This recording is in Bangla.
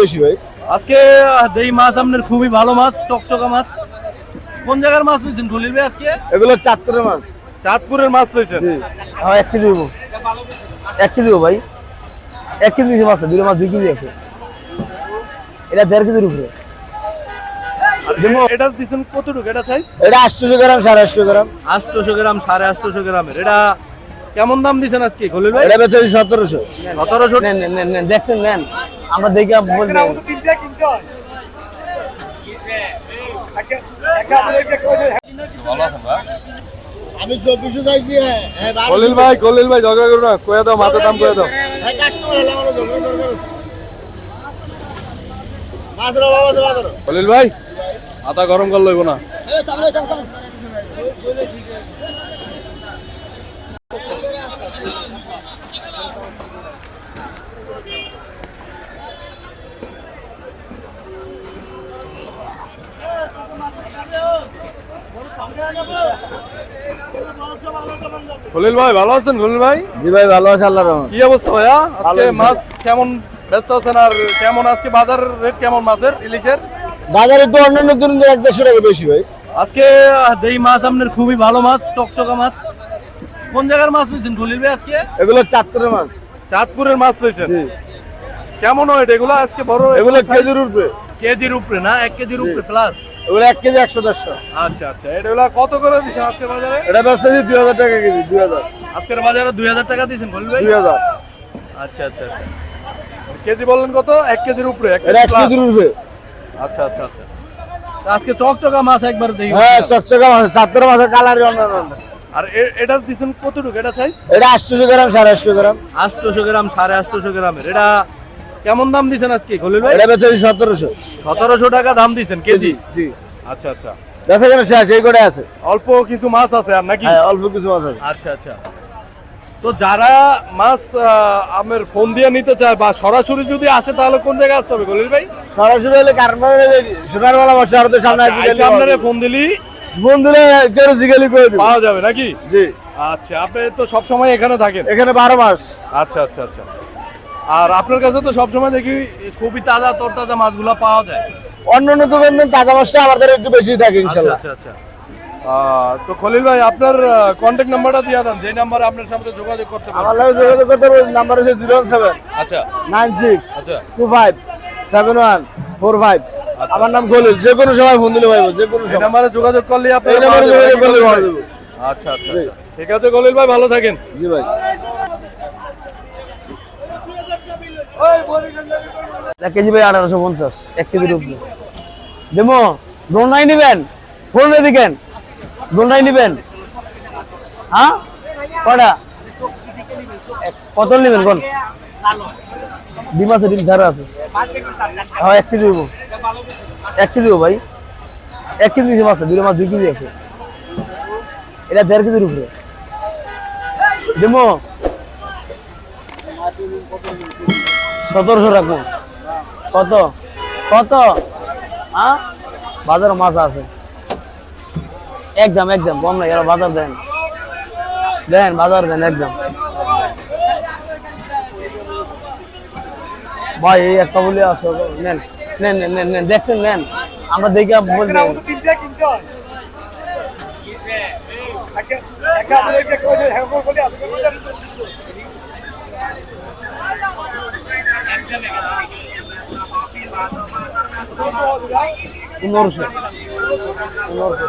বেশি ভাই? আজকে দেই মাছ আপনার খুবই ভালো মাছ চকচকা মাছ। কোন জায়গার মাছ লইছেন খলিল ভাই আজকে? এগুলো চাঁদপুরের মাছ। চাঁদপুরের মাছ লইছেন? হ্যাঁ এক কেজি দেবো। এক কেজি দেবো ভাই। এক কেজি দিয়েছে মাছ দুটো মাছ দুই কেজি আছে। এটা দেড় কেজির উপরে। এটা দিছেন কতটুকু? এটা সাইজ এটা আটশোশো গ্রাম সাড়ে আটশো গ্রাম। আটশোশো গ্রাম সাড়ে আটশোশো গ্রামের। এটা কেমন দাম দিছেন আজকে খলিল ভাই? এটা বেচে সতেরোশো। সতেরোশো নেন নেন দেখছেন নেন। আমরা দেখে বলব চব্বিশশো চাইছি খলিল ভাই খলিল ভাই ঝগড়া করো না কয়ে দাও মাছের দাম কয়ে দাও খলিল ভাই মাথা গরম কর লইব না। খলিল ভাই ভালো আছেন খলিল ভাই? জি ভাই ভালো আছে আল্লাহ রহমান কি অবস্থা ভাইয়া? আজকে মাছ কেমন ব্যস্ত আছেন আর কেমন আজকে বাজার রেট কেমন মাছের ইলিশের? বাজারে তো অন্যান্য এক দেড়শো টাকা বেশি ভাই। আজকে দেই মাছ আপনার খুবই ভালো মাছ চকচকা মাছ। কোন জায়গার মাছ লইছেন খলিল ভাই আজকে? এগুলো চাঁদপুরের মাছ। চাঁদপুরের মাছ লইছেন। কেমন হয় এগুলো? আজকে বড় এগুলো কেজির উপরে। কেজির উপরে না? এক কেজির উপরে প্লাস এক কেজি একশো দেড়শো। আচ্ছা আচ্ছা। এটা হলো কত করে দিচ্ছেন আজকে বাজারে? এটা বেচতে দুই হাজার টাকা কেজি দুই হাজার। আজকের বাজারে দুই হাজার টাকা খলিল দুই হাজার। আচ্ছা আচ্ছা আচ্ছা। কেজি বললেন কত? এক কেজির উপরে এক? কেজির উপরে। আচ্ছা আচ্ছা আচ্ছা। আজকে চকচকা মাছ একবার দেখি। হ্যাঁ চকচকা মাছ মাছের অন্যান্য আর এটা দিচ্ছেন কতটুকু? এটা সাইজ এটা আটশোশো গ্রাম সাড়ে আটশো গ্রাম। গ্রাম সাড়ে আটশোশো গ্রামের। এটা কেমন দাম দিচ্ছেন আজকে খলিল ভাই? এটা বেচে সতেরোশো। সতেরোশো টাকা দাম দিচ্ছেন কেজি? জি আচ্ছা আচ্ছা। বেচা কেন শেষ এই করে আছে। অল্প কিছু মাছ আছে আর নাকি? হ্যাঁ অল্প কিছু মাছ আছে। আচ্ছা আচ্ছা। তো যারা মাছ আমের ফোন দিয়ে নিতে চায় বা সরাসরি যদি আসে তাহলে কোন জায়গায় আসতে হবে খলিল ভাই? সরাসরি হলে কারণ সোনারবেলা বসে আর তো সামনে আইসা আপনারে ফোন দিলি? ফোন দিলে কেউ জিগালি করে দিবে। পাওয়া যাবে নাকি? জি। আচ্ছা আপনি তো সব সময় এখানে থাকেন? এখানে বারো মাস। আচ্ছা আচ্ছা আচ্ছা। আর আপনার কাছে তো সবসময় দেখি খুবই তাজা তরতাজা মাছগুলো পাওয়া যায়। অন্য অন্য দোকান তাজা মাছটা আমাদের একটু বেশি থাকে আচ্ছা ইনশাল্লাহ আচ্ছা। আচ্ছা তো খলিল ভাই আপনার কন্ট্যাক্ট নাম্বারটা দিয়ে দেন যে নাম্বারে আপনার সাথে যোগাযোগ করতে পারেন। আমার যোগাযোগ করতে হবে নাম্বার হচ্ছে জিরো সেভেন আচ্ছা। নাইন সিক্স আচ্ছা। Two five seven one four five. আমার নাম খলিল যে কোনো সময় ফোন দিলে পাইবো যে কোনো সময়। নাম্বারে যোগাযোগ করলে আপনি এই নাম্বারে যোগাযোগ করলে আচ্ছা আচ্ছা আচ্ছা। ঠিক আছে খলিল ভাই ভালো থাকেন। জি ভাই। এক কেজি ভাই আঠারোশো পঞ্চাশ, এক কেজির উপরে দেবো, দোলনাই নিবেন ফোন দিকেন, দোলনাই নিবেন। হ্যাঁ? কটা কত নেবেন, কোন? ডিম আছে, ডিম ছাড়া আছে। হ্যাঁ এক কেজি দেবো। এক কেজি দেবো ভাই। এক কেজি দিয়েছে মাছ দুটো মাছ, দুই কেজি আছে। এটা দেড় কেজির উপরে। দেবো। সতেরোশো রাখব। কত? কত? হ্যাঁ বাজারে মাছ আছে। একদম একদম, কম নাই বাজার দেন। দেন, বাজার দেন, একদম। ভাই, এই একটা বলে আসো নেন নেন নেন নেন দেখছেন, নেন। আমরা দেখে Bunlar olsun. Bunlar olsun.